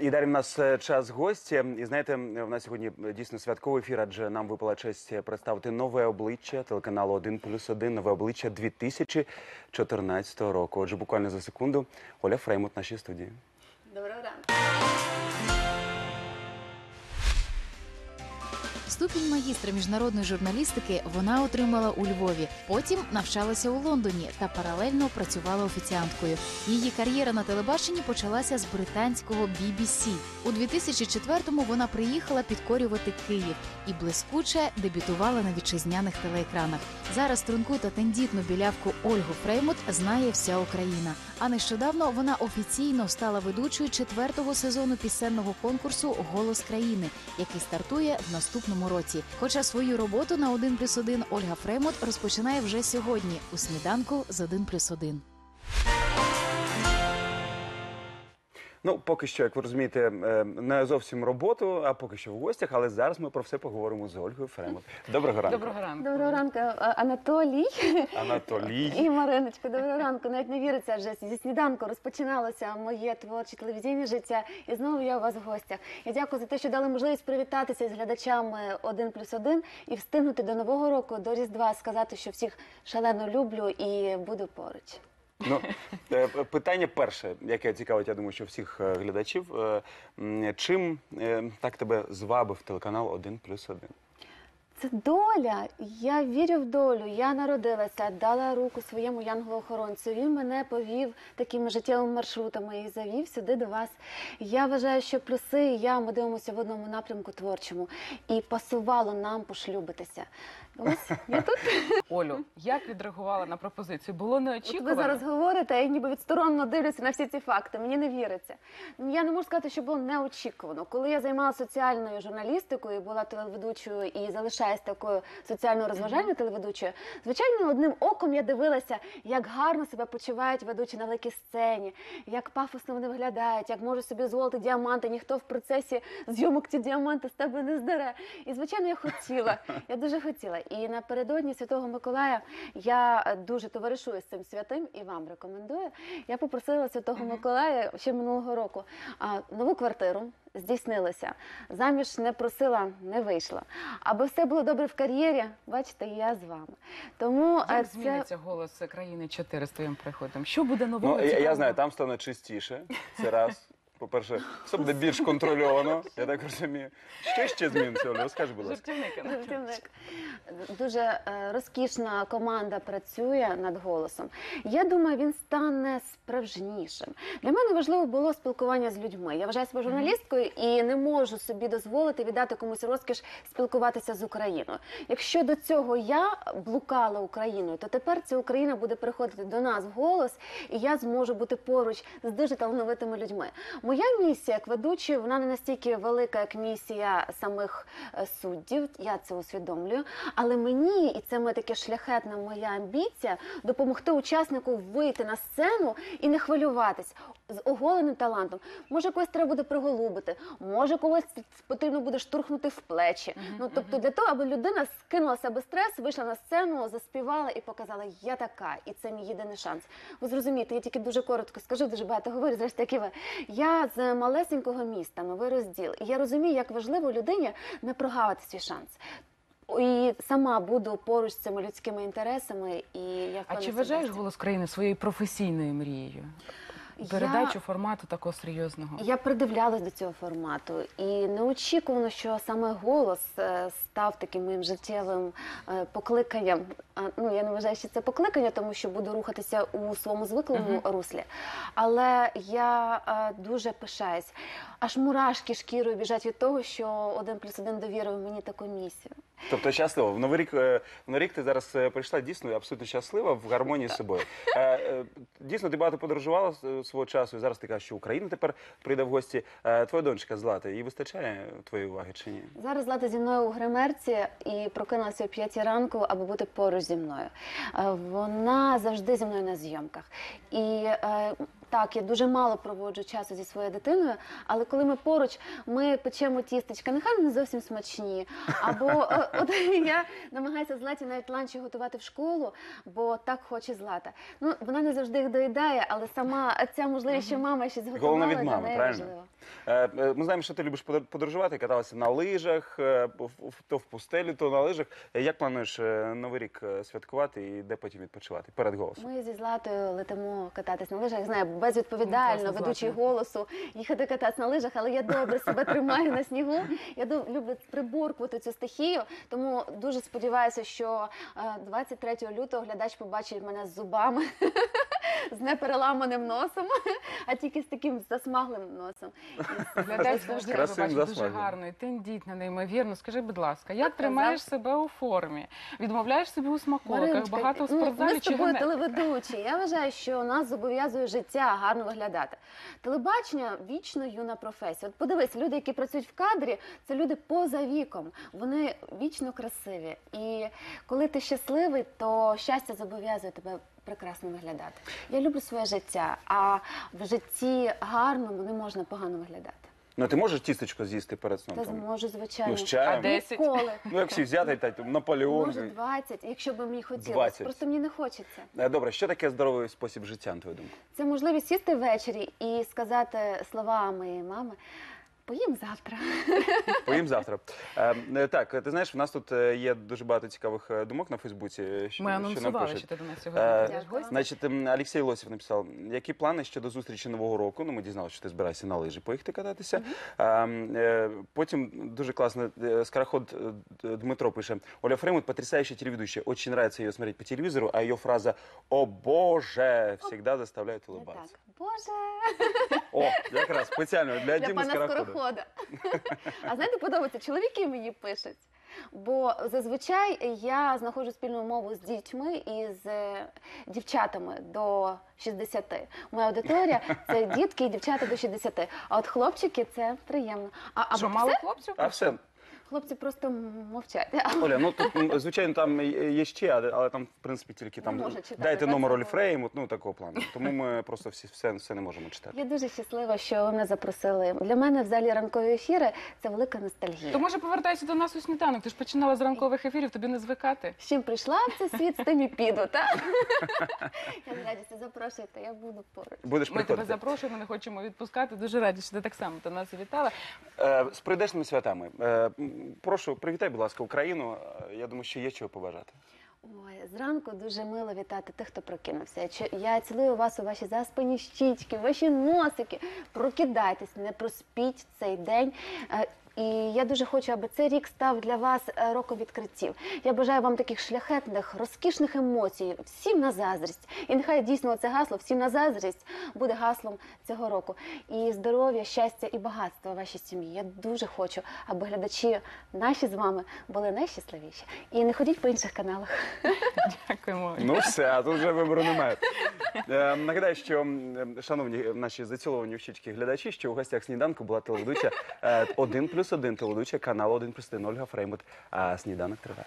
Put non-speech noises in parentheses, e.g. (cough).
І далі в нас е, час гості. І знаєте, в нас сьогодні е, дійсно святковий ефір, адже нам випала честь представити нове обличчя телеканалу 1 плюс 1, нове обличчя 2014 року. Отже, буквально за секунду Оля Фреймут в нашій студії. Доброго ранку. Ступінь магістра міжнародної журналістики вона отримала у Львові. Потім навчалася у Лондоні та паралельно працювала офіціанткою. Її кар'єра на телебаченні почалася з британського BBC. У 2004-му вона приїхала підкорювати Київ і блискуче дебютувала на вітчизняних телеекранах. Зараз струнку та тендітну білявку Ольгу Фреймут знає вся Україна. А нещодавно вона офіційно стала ведучою четвертого сезону пісенного конкурсу Голос країни, який стартує в наступному році. Хоча свою роботу на один плюс один Ольга Фремот розпочинає вже сьогодні у сніданку з 1 Ну, поки що, як ви розумієте, е, не зовсім роботу, а поки що в гостях. Але зараз ми про все поговоримо з Ольгою Фреймут. Доброго ранку. Доброго ранку. Доброго ранку, Анатолій Анатолій. і Мариночка. Доброго ранку. Навіть не віриться, вже зі сніданку розпочиналося моє творче телевізійне життя. І знову я у вас в гостях. Я дякую за те, що дали можливість привітатися з глядачами 1 плюс 1 і встигнути до нового року, до Різдва, сказати, що всіх шалено люблю і буду поруч. Ну, е, питання перше, яке цікавить, я думаю, що всіх е, глядачів. Е, Чим так тебе звабив телеканал 1 плюс 1? Це доля. Я вірю в долю. Я народилася, дала руку своєму янголу-охоронцю. Він мене повів такими життєвими маршрутами і завів сюди до вас. Я вважаю, що плюси і я ми дивимося в одному напрямку творчому. І пасувало нам пошлюбитися. Ось я тут. (laughs) Олю, як відреагувала на пропозицію? Було От неочікувано? ви зараз говорите, а я ніби відсторонно дивлюся на всі ці факти. Мені не віриться. Я не можу сказати, що було неочікувано. Коли я займалася соціальною журналістикою, була телеведучою і залишаюсь такою соціально розважальною телеведучою, звичайно, одним оком я дивилася, як гарно себе почувають ведучі на великій сцені, як пафосно вони виглядають, як можуть собі дозволити діаманти. Ніхто в процесі зйомок ті діаманти з тебе не здере. І звичайно, я хотіла. Я дуже хотіла. І напередодні Святого Миколая я е, дуже товаришую з цим святим і вам рекомендую. Я попросила Святого Миколая ще минулого року нову квартиру. Здійснилося. Заміж не просила, не вийшла. Аби все було добре в кар'єрі, бачите, я з вами. Тому е, Як це зміниться голос країни 4 з твоїм приходом? Що буде нового? Ну, я, я знаю, там стане чистіше. Це раз. По-перше, все буде більш контрольовано, я так розумію. Що ще зміниться, Оля? Розкажи, будь ласка. Жартівник. Дуже е, розкішна команда працює над голосом. Я думаю, він стане справжнішим. Для мене важливо було спілкування з людьми. Я вважаю себе журналісткою і не можу собі дозволити віддати комусь розкіш спілкуватися з Україною. Якщо до цього я блукала Україною, то тепер ця Україна буде приходити до нас в голос, і я зможу бути поруч з дуже талановитими людьми. Моя місія як ведучої, вона не настільки велика, як місія самих е, суддів. Я це усвідомлюю. Але мені, і це моя таке шляхетна моя амбіція, допомогти учаснику вийти на сцену і не хвилюватись з оголеним талантом. Може, когось треба буде приголубити, може когось потрібно буде штурхнути в плечі. Ну тобто, для того, аби людина скинула себе стрес, вийшла на сцену, заспівала і показала, я така, і це мій єдиний шанс. Ви зрозумієте, я тільки дуже коротко скажу, дуже багато говорю. І ви. Я з малесенького міста, новий розділ. І я розумію, як важливо людині не прогавити свій шанс. І сама буду поруч з цими людськими інтересами. І я А чи вважаєш голос країни своєю професійною мрією? Передачу формату такого серйозного. Я придивлялась до цього формату, і неочікувано, що саме голос е, став таким моїм життєвим е, покликанням. Ну я не вважаю, що це покликання, тому що буду рухатися у своєму звиклому руслі. Але я е, дуже пишаюсь. Аж мурашки шкірою біжать від того, що один плюс один довірив мені таку місію. Тобто щасливо. В новий рік, в новий рік ти зараз прийшла дійсно абсолютно щаслива в гармонії з собою. Дійсно, ти багато подорожувала свого часу, і зараз ти кажеш, що Україна тепер прийде в гості. Е, Твоя донечка Злата, їй вистачає твоєї уваги чи ні? Зараз Злата зі мною у гримерці і прокинулася о п'ятій ранку, аби бути поруч зі мною. Е, Вона завжди зі мною на зйомках. І е, так, я дуже мало проводжу часу зі своєю дитиною, але коли ми поруч, ми печемо тістечка, нехай не зовсім смачні. Або е, (laughs) от я намагаюся Златі навіть ланчі готувати в школу, бо так хоче Злата. Ну, вона не завжди їх доїдає, але сама ця можливість, що мама щось зготувала, Головне від для мами, неї правильно? важливо. Е, е, Ми знаємо, що ти любиш подорожувати, каталася на лижах, е, то в пустелі, то на лижах. Як плануєш новий рік святкувати і де потім відпочивати? Перед голосом. Ми зі Златою летимо кататись на лижах. Знаю, безвідповідально, Ну, ведучий голосу, їхати кататись на лижах, але я добре себе тримаю на снігу. Я люблю приборкувати цю стихію, тому дуже сподіваюся, що е, 23 лютого глядач побачить мене з зубами, (laughs) з непереламаним носом, (laughs) а тільки з таким засмаглим носом. (laughs) Глядач завжди Красивим бачить дуже засмагом. гарно, і тендітна, неймовірно. Скажи, будь ласка, як тримаєш себе у формі? Відмовляєш собі у смаколиках? Мариночка, Багато в ну, спортзалі ми з чи тобою генетика? телеведучі. Я вважаю, що нас зобов'язує життя гарно виглядати. Телебачення вічно юна професія. От подивись, люди, які працюють в кадрі, це люди поза віком. Вони вічно красиві. І коли ти щасливий, то щастя зобов'язує тебе. Прекрасно виглядати. Я люблю своє життя, а в житті гарному не можна погано виглядати. Ну ти можеш тістечко з'їсти перед сном? Та там? зможу, звичайно. Ну, з чаєм? А десять? Ніколи. Ну, як всі взяти, та, там, Наполеон. Може 20, якщо б мені хотілося. 20. Просто мені не хочеться. Е, Добре, що таке здоровий спосіб життя, на твою думку? Це можливість сісти ввечері і сказати слова моєї мами. Поїм завтра. (laughs) Поїм завтра. Е, е, так, ти знаєш, в нас тут е, є дуже багато цікавих е, думок на Фейсбуці. е, Що, Ми анонсували, пишуть. що ти до нас Е, сьогодні гості. Значить, ем, Олексій Лосів написав, які плани щодо зустрічі нового року. Ну, ми дізналися, що ти збираєшся на лижі поїхати кататися. Ем, е, Потім дуже класно, е, скороход е, Дмитро пише, Оля Фреймут потрясающая телеведущая. Очень нравится ее смотреть по телевизору, а ее фраза «О боже!» всегда заставляет улыбаться. так. Боже, О, якраз спеціально для для Діми Скорохода. Скорохода. (laughs) А знаєте, подобається, чоловіки мені пишуть. Бо зазвичай я знаходжу спільну мову з дітьми і з е, дівчатами до 60. Моя аудиторія це дітки і дівчата до 60. А от хлопчики це приємно. А або Що, мало все? хлопців? А все, хлопці просто мовчать. (laughs) Оля, ну тут звичайно там є ще, але але там, в принципі, тільки там Не можна читати, дайте так, номер це ну такого плану. Тому ми просто всі все, все не можемо читати. Я дуже щаслива, що ви мене запросили. Для мене взагалі ранкові ефіри це велика ностальгія. То може повертайся до нас у сніданок. Ти ж починала з ранкових ефірів, тобі не звикати. З чим прийшла в цей світ, з тим і піду, так? (laughs) Я з радістю запрошуйте, я буду поруч. Будеш Ми тебе приходити. запрошуємо, не хочемо відпускати. Дуже раді, що ти так само до нас завітала. Е, з прийдешними святами. Е, м, прошу, привітай, будь ласка, Україну. Е, Я думаю, що є чого побажати. Ой, зранку дуже мило вітати тих, хто прокинувся. Я цілую вас у ваші заспані щічки, ваші носики. Прокидайтесь, не проспіть цей день. І я дуже хочу, аби цей рік став для вас е, роком відкриттів. Я бажаю вам таких шляхетних, розкішних емоцій, всім на заздрість. І нехай дійсно це гасло всім на заздрість буде гаслом цього року. І здоров'я, щастя і багатство вашій сім'ї. Я дуже хочу, аби глядачі наші з вами були найщасливіші. І не ходіть по інших каналах. Дякуємо. Ну все, а тут вже вибору немає. Е, нагадаю, що шановні наші заціловані в глядачі, що у гостях сніданку була телеведуча е, 1 плюс 1 телеведуча каналу 1 плюс 1 Ольга Фреймут. А сніданок триває.